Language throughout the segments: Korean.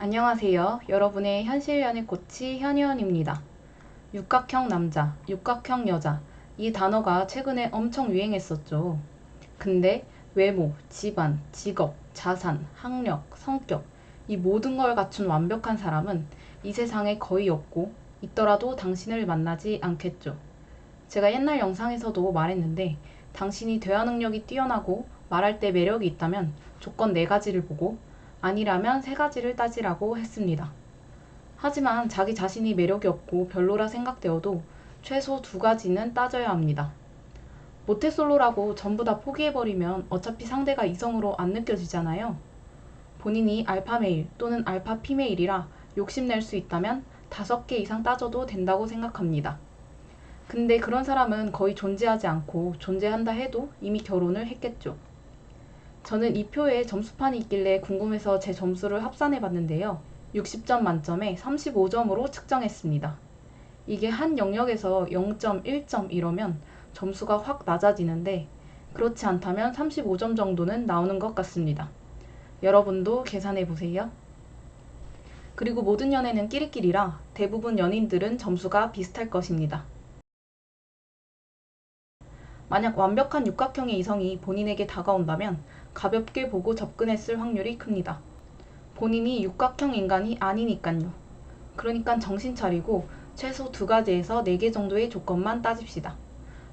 안녕하세요. 여러분의 현실 연애 코치 현희원입니다. 육각형 남자, 육각형 여자. 이 단어가 최근에 엄청 유행했었죠. 근데 외모, 집안, 직업, 자산, 학력, 성격, 이 모든 걸 갖춘 완벽한 사람은 이 세상에 거의 없고 있더라도 당신을 만나지 않겠죠. 제가 옛날 영상에서도 말했는데 당신이 대화 능력이 뛰어나고 말할 때 매력이 있다면 조건 네 가지를 보고 아니라면 세 가지를 따지라고 했습니다. 하지만 자기 자신이 매력이 없고 별로라 생각되어도 최소 두 가지는 따져야 합니다. 모태솔로라고 전부 다 포기해버리면 어차피 상대가 이성으로 안 느껴지잖아요. 본인이 알파메일 또는 알파 피메일이라 욕심낼 수 있다면 다섯 개 이상 따져도 된다고 생각합니다. 근데 그런 사람은 거의 존재하지 않고 존재한다 해도 이미 결혼을 했겠죠. 저는 이 표에 점수판이 있길래 궁금해서 제 점수를 합산해 봤는데요. 60점 만점에 35점으로 측정했습니다. 이게 한 영역에서 0.1점 이러면 점수가 확 낮아지는데 그렇지 않다면 35점 정도는 나오는 것 같습니다. 여러분도 계산해 보세요. 그리고 모든 연애는 끼리끼리라 대부분 연인들은 점수가 비슷할 것입니다. 만약 완벽한 육각형의 이성이 본인에게 다가온다면 가볍게 보고 접근했을 확률이 큽니다. 본인이 육각형 인간이 아니니깐요. 그러니까 정신 차리고 최소 두 가지에서 네 개 정도의 조건만 따집시다.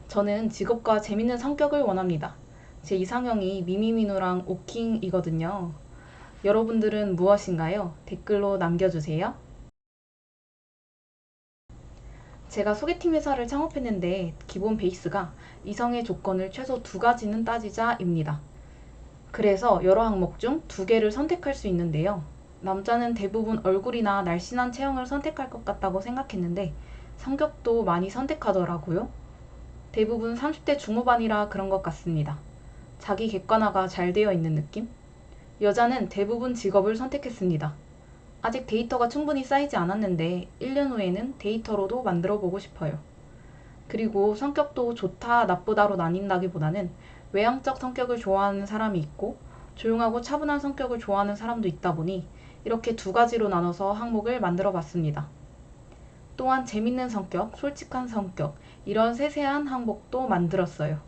저는 직업과 재밌는 성격을 원합니다. 제 이상형이 미미미누랑 오킹이거든요. 여러분들은 무엇인가요? 댓글로 남겨주세요. 제가 소개팅 회사를 창업했는데 기본 베이스가 이성의 조건을 최소 두 가지는 따지자입니다. 그래서 여러 항목 중 두 개를 선택할 수 있는데요. 남자는 대부분 얼굴이나 날씬한 체형을 선택할 것 같다고 생각했는데 성격도 많이 선택하더라고요. 대부분 30대 중후반이라 그런 것 같습니다. 자기 객관화가 잘 되어 있는 느낌? 여자는 대부분 직업을 선택했습니다. 아직 데이터가 충분히 쌓이지 않았는데 1년 후에는 데이터로도 만들어 보고 싶어요. 그리고 성격도 좋다, 나쁘다로 나뉜다기보다는 외향적 성격을 좋아하는 사람이 있고 조용하고 차분한 성격을 좋아하는 사람도 있다 보니 이렇게 두 가지로 나눠서 항목을 만들어 봤습니다. 또한 재밌는 성격, 솔직한 성격, 이런 세세한 항목도 만들었어요.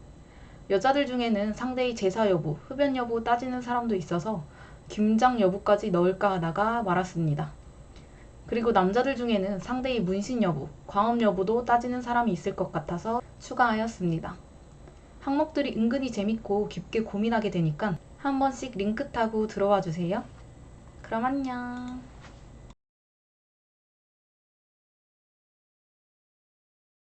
여자들 중에는 상대의 제사 여부, 흡연 여부 따지는 사람도 있어서 김장 여부까지 넣을까 하다가 말았습니다. 그리고 남자들 중에는 상대의 문신 여부, 광업 여부도 따지는 사람이 있을 것 같아서 추가하였습니다. 항목들이 은근히 재밌고 깊게 고민하게 되니까 한 번씩 링크 타고 들어와 주세요. 그럼 안녕.